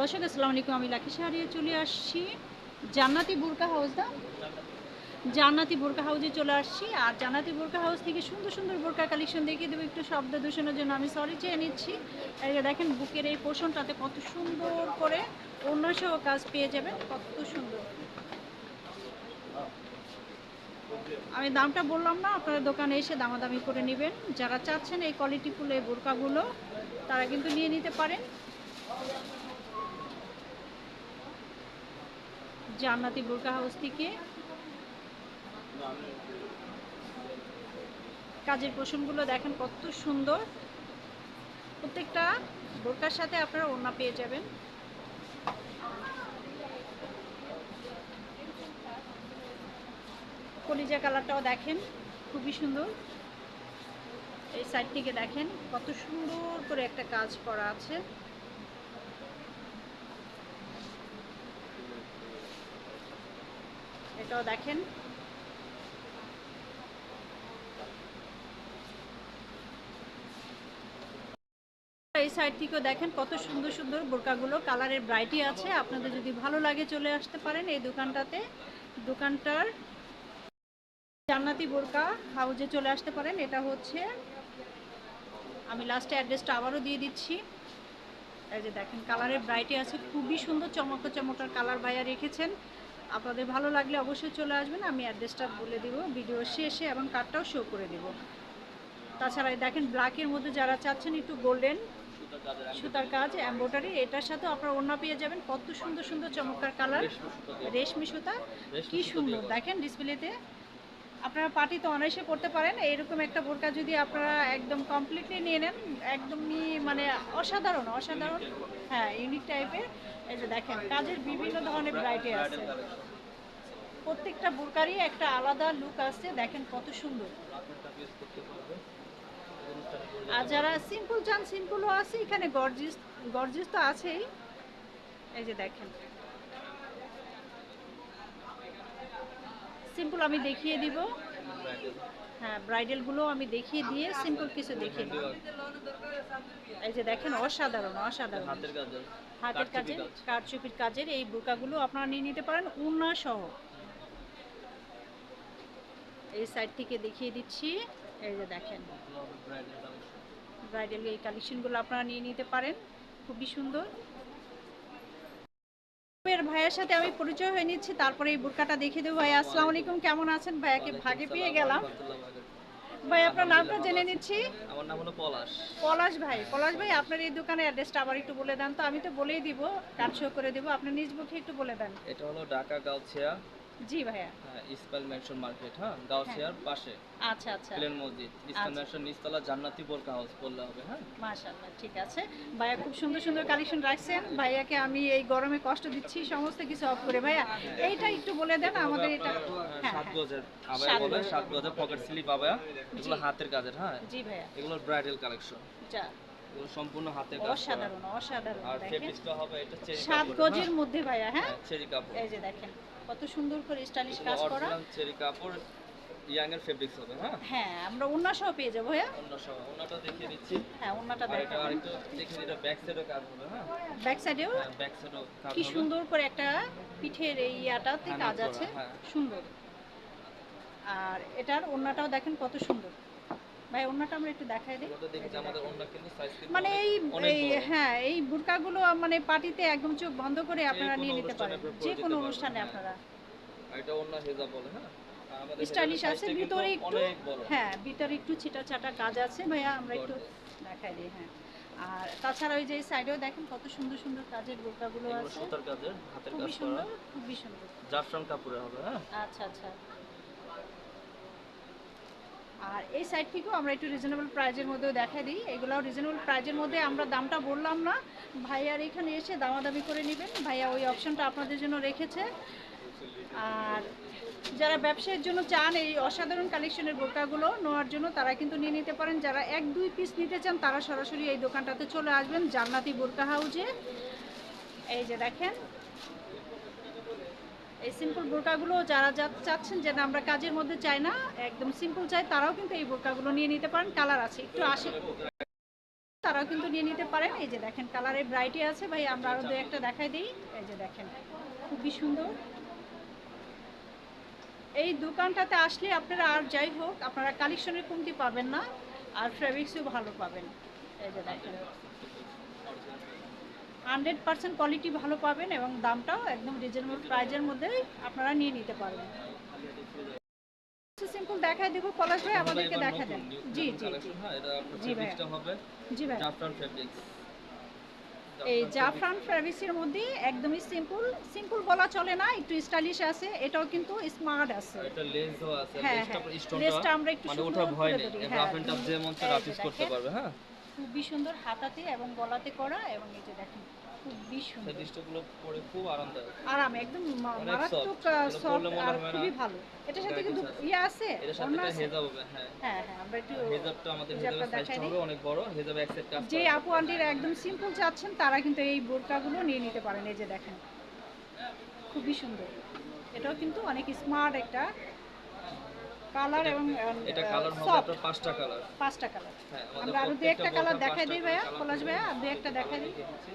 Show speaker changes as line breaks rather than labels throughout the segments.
দর্শক, আসসালামু আলাইকুম, আমি লাকি হারিয়ে চলে আসছি। জান্নাতি বোরকা হাউস দা জান্নাতি বোরকা হাউসে চলে আসছি। আর জান্নাতি বোরকা হাউস থেকে সুন্দর সুন্দর বোরকা কালেকশন দেখিয়ে দেবো একটু শব্দ দূষণের জন্য। আমি সরি চেয়ে নিচ্ছি। দেখেন, বুকের এই পোষণটাতে কত সুন্দর করে অন্য সহ কাজ পেয়ে যাবেন, কত সুন্দর। আমি দামটা বললাম না, আপনারা দোকানে এসে দামাদামি করে নেবেন। যারা চাচ্ছেন এই কোয়ালিটিফুল এই বোরকাগুলো, তারা কিন্তু নিয়ে নিতে পারেন। জান্নাতি বোরকা হাউস থেকে কাজের পোষণগুলো দেখেন কত সুন্দর। প্রত্যেকটা বোরকার সাথে আপনারা ওড়না পেয়ে যাবেন। কলিজা কালারটাও দেখেন, খুবই সুন্দর। এই সাইড থেকে দেখেন কত সুন্দর করে একটা কাজ করা আছে। এটাও দেখেন। এই সাইড থেকেও দেখেন কত সুন্দর সুন্দর বোরকাগুলো, কালারের ব্রাইটি আছে। আপনাদের যদি ভালো লাগে চলে আসতে পারেন এই দোকানটাতে। দোকানটার জান্নাতি বোরকা হাউজে চলে আসতে পারেন। এটা হচ্ছে, আমি লাস্টে অ্যাড্রেসটা আবারও দিয়ে দিচ্ছি। এই যে দেখেন, কালারের ব্রাইটি আছে। খুবই সুন্দর চমক চমকার কালার ভাইয়া রেখেছেন। আপনাদের ভালো লাগলে অবশ্যই চলে আসবেন। আমি অ্যাড্রেসটা বলে দিব ভিডিও শেষে এবং কার্ডটাও শো করে দেব। তাছাড়া দেখেন ব্ল্যাকের মধ্যে যারা চাচ্ছেন একটু গোল্ডেন সুতার কাজ এম্ব্রয়ডারি এটার সাথে আপনারা অন্য পেয়ে যাবেন। কত সুন্দর সুন্দর চমৎকার কালার রেশমি সুতা কি সুন্দর। দেখেন ডিসপ্লেতে আপনারা পার্টি তো অনায়াসে করতে পারেন। এইরকম একটা বোরকা যদি আপনারা একদম কমপ্লিটলি নিয়ে নেন, একদমই মানে অসাধারণ অসাধারণ। হ্যাঁ ইউনিক টাইপের এই যে দেখেন, কাজের বিভিন্ন ধরনের ভ্যারাইটি আছে। প্রত্যেকটা বোরকারই একটা আলাদা লুক আছে। দেখেন কত সুন্দর। আর যারা সিম্পল চান সিম্পলও আছে। এখানে গর্জিস গর্জিস তো আছেই। এই যে দেখেন। সিম্পল আমি দেখিয়ে দিব। হ্যাঁ ব্রাইডালগুলো আমি দেখিয়ে দিয়ে সিম্পল কিছু দেখিয়ে দিব। এই যে দেখেন অসাধারণ অসাধারণ।
হাতের কাজের
হাতের কাজের কারচুপির কাজের এই বোরকাগুলো আপনারা নিয়ে নিতে পারেন উন্না সহ এই সাইড থেকে দেখিয়ে দিচ্ছি। এই যে দেখেন ব্রাইডাল এই কালেকশনগুলো আপনারা নিয়ে নিতে পারেন। খুবই সুন্দর। এর ভাইয়ের সাথে আমি পরিচয় হয়ে নিচ্ছি তারপরে এই বোরকাটা দেখিয়ে দেবো। ভাই আসসালামু আলাইকুম কেমন আছেন? ভাইয়াকে ভাগে পেয়ে গেলাম। ভাই আপনার নামটা জেনে নিচ্ছি।
আমার নাম হলো পলাশ।
পলাশ ভাই পলাশ ভাই আপনার এই দোকানের অ্যাড্রেসটা আবার একটু বলে দেন তো আমি তো বলেই দিব কাট শো করে দিব আপনি নিজ মুখে একটু বলে দেন।
এটা হলো ঢাকা গাউছিয়া
জি ভাইয়া।
ইসপাইল মেনশন মার্কেট হ্যাঁ? গাউছিয়ার পাশে।
আচ্ছা আচ্ছা।
প্লেন মসজিদ ইসপাইল মেনশন নিচতলা জান্নাতি বোরকা হাউস বললে হবে হ্যাঁ?
মাশাআল্লাহ ঠিক আছে। ভাইয়া খুব সুন্দর সুন্দর কালেকশন রাখছেন। ভাইয়াকে আমি এই গরমে কষ্ট দিচ্ছি সমস্ত কিছু অফ করে। ভাইয়া এইটা একটু বলে দেন আমাদের এটা হ্যাঁ
সাত
হ্যাঁ।
গজের আবার বলে সাত গজের পকেট স্লিপ আবার এগুলো হাতের কাজের হ্যাঁ?
জি ভাইয়া।
এগুলো ব্রাইডাল কালেকশন এগুলো সম্পূর্ণ কাজ করা।
অসাধারণ অসাধারণ
আর ফেব্রিকটা হবে এটা চেরি
সাত গজের মধ্যে ভাইয়া হ্যাঁ
চেরি কাপড়।
এই যে দেখেন। কত সুন্দর করে স্টাইলিশ কাজ করা।
চেরি কাপড় ইয়াং এর ফেব্রিক্স হবে হ্যাঁ?
হ্যাঁ আমরা উন্না সহ পেয়ে যাব ভাইয়া।
অন্য সব ওনাটা দেখিয়ে দিচ্ছি।
হ্যাঁ উন্নাটা
আর এটা
দেখেন
আরেকটু এটা ব্যাক সাইডও কাজ হবে হ্যাঁ?
ব্যাক সাইডেও
হ্যাঁ ব্যাক সাইডও কাজ
কি সুন্দর করে একটা পিঠের এই ইয়াটাতে
হ্যাঁ,
কাজ আছে।
হ্যাঁ।
সুন্দর। আর এটার ওড়নাটাও দেখেন কত সুন্দর। ভাই ওড়নাটা আমরা একটু দেখাই দিই। মানে এই। হ্যাঁ এই বুরকাগুলো মানে পার্টিতে একদম চোখ বন্ধ করে আপনারা নিয়ে নিতে পারেন। যে কোনো অনুষ্ঠানে
হ্যাঁ।
আপনারা।
এটা অন্য হেজাব বলে হ্যাঁ?
স্টাইলিশ আছে ভিতরে একটু হ্যাঁ ভিতরে একটু ছিটা ছাটা কাজ আছে ভাইয়া আমরা একটু দেখাই দিই হ্যাঁ। আর তাছাড়া ওই যে সাইডেও দেখেন কত সুন্দর সুন্দর কাজের বোরকাগুলো আছে।
সুতার কাজের হাতের
খুবই
কাজ করা।
সুন্দর খুবই সুন্দর।
জাফরান কাপড়ে হবে হ্যাঁ।
আচ্ছা আচ্ছা। আর এই সাইড থেকেও আমরা একটু রিজনেবল প্রাইজের মধ্যেও দেখা দিই। এগুলোও রিজনেবল প্রাইজের মধ্যে আমরা দামটা বললাম না। ভাইয়ার এখানে এসে দামাদামি করে নেবেন। ভাইয়া ওই অপশনটা আপনাদের জন্য রেখেছে। আর যারা ব্যবসায়ের জন্য চান এই অসাধারণ কালেকশনের বোরকাগুলো নেওয়ার জন্য, তারা কিন্তু নিয়ে নিতে পারেন। যারা এক, দুই পিস নিতে চান, তারা সরাসরি এই দোকানটাতে চলে আসবেন, জান্নাতি বোরকা হাউজে। এই যে দেখেন এই সিম্পল বোরকাগুলো যারা চাচ্ছেন যে আমরা কাজের মধ্যে চাই না, একদম সিম্পল চাই, তারাও কিন্তু এই বোরকাগুলো নিয়ে নিতে পারেন কালার আছে, একটু আসে। তারাও কিন্তু নিয়ে নিতে পারেন, এই যে দেখেন কালারের ব্রাইটি আছে, ভাই, আমরা আরও দু একটা দেখাই দিই, এই যে দেখেন, খুবই সুন্দর। এই দোকানটাতে আসলে আপনারা আর যাই হোক, আপনারা কালেকশনের কমতি পাবেন না, আর ফেব্রিক্সও ভালো পাবেন। এই যে দেখেন। হান্ড্রেড পার্সেন্ট কোয়ালিটি ভালো পাবেন এবং দামটাও একদম রিজনেবল প্রাইজের মধ্যে আপনারা নিয়ে নিতে পারবেন। সিম্পল দেখাই দেবো পলাশ ভাই আমাদেরকে
এবার
দেখা দেন। জি জি
হ্যাঁ
জি ভাই এই জাফরান ফেব্রিক্সের মধ্যে একদমই সিম্পল সিম্পল বলা চলে না একটু স্টাইলিশ আছে এটাও কিন্তু স্মার্ট আছে।
এটা লেসও আছে
হ্যাঁ,
লেসটা
হ্যাঁ। আমরা একটু
মানে
সুন্দর
ভয় নেই রাফ এন্ড টাফ যে
এই যে
রাফ ইউজ করতে পারবে হ্যাঁ।
খুবই সুন্দর হাতাতে এবং গলাতে করা এবং এই যে দেখেন খুবই সুন্দর।
ফেব্রিক্সগুলো পরে খুব আরামদায়ক।
আরাম একদম মারাত্মক সফট আর খুবই ভালো। এটার সাথে কিন্তু
কিছু আছে।
ইয়ে
সাথে একটা হেজাব হবে হ্যাঁ।
হ্যাঁ হ্যাঁ আমরা একটু
হেজাবটা আমাদের
হেজাবটা
সাইজটা হবে অনেক বড় হেজাবে এক সেট কাজ
যে আপু আন্টিরা একদম সিম্পল চাচ্ছেন তারা কিন্তু এই বোরকাগুলো নিয়ে নিতে পারেন। এই যে দেখেন খুবই সুন্দর। এটাও কিন্তু অনেক স্মার্ট একটা কালার এবং
এটা কালার হবে আপনার পাঁচটা কালার
পাঁচটা কালার
হ্যাঁ
আমরা আরও দু একটা কালার দেখাই দিই ভাইয়া। পলাশ ভাইয়া আর দু একটা দেখাই দিই
দেখিয়ে দিচ্ছি।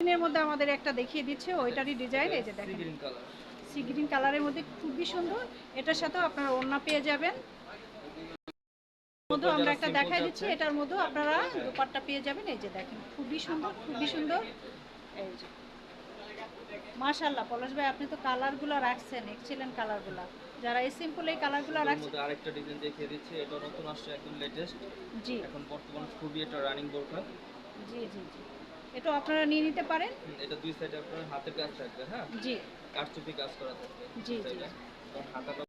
এর মধ্যে আমাদের একটা দেখিয়ে দিচ্ছে ওইটারই ডিজাইন এই যে দেখেন।
গ্রিন কালার
সি গ্রিন কালারের মধ্যে খুবই সুন্দর। এটার সাথেও আপনারা ওড়না পেয়ে যাবেন। মধ্যে আমরা একটা দেখাই দিচ্ছি এটার মধ্যেও আপনারা দুপাট্টা পেয়ে যাবেন। এই যে দেখেন খুবই সুন্দর খুবই সুন্দর। এই যে। মাশাল্লাহ পলাশ ভাই আপনি তো কালারগুলো রাখছেন এক্সিলেন্ট কালারগুলো। যারা এই সিম্পল এই কালারগুলো রাখছেন
মধ্যে আরেকটা ডিজাইন দেখিয়ে দিচ্ছি এটা নতুন আসছে একদম লেটেস্ট
জি।
এখন বর্তমান খুবই এটা রানিং বোরকা
জি জি জি। এটাও আপনারা নিয়ে নিতে পারেন।
এটা দুই সাইডে আপনার হাতের কাজ থাকবে হ্যাঁ?
জি।
কারচুপি কাজ করা থাকবে।
জি, জি।
সাইডে। তো হাতাটা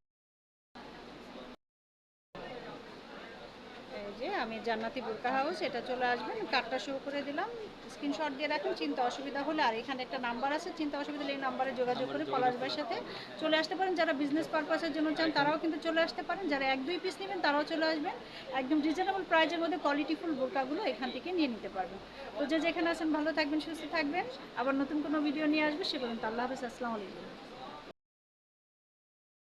এই যে আমি জান্নাতি বোরকা হাউস এটা চলে আসবেন কার্ডটা শো করে দিলাম স্ক্রিনশট দিয়ে রাখুন চিন্তা অসুবিধা হলে আর এখানে একটা নাম্বার আছে চিন্তা অসুবিধা হলে এই নাম্বারে যোগাযোগ করে পলাশ ভাইয়ের সাথে চলে আসতে পারেন যারা বিজনেস পারপাসের জন্য চান তারাও কিন্তু চলে আসতে পারেন যারা এক দুই পিস নেবেন তারাও চলে আসবেন একদম রিজনেবল প্রাইজের মধ্যে কোয়ালিটিফুল বোরকাগুলো এখান থেকে নিয়ে নিতে পারবেন। তো যে যেখানে আছেন ভালো থাকবেন সুস্থ থাকবেন আবার নতুন কোনো ভিডিও নিয়ে আসবে সে পর্যন্ত আল্লাহ হাফিজ আসসালামু আলাইকুম।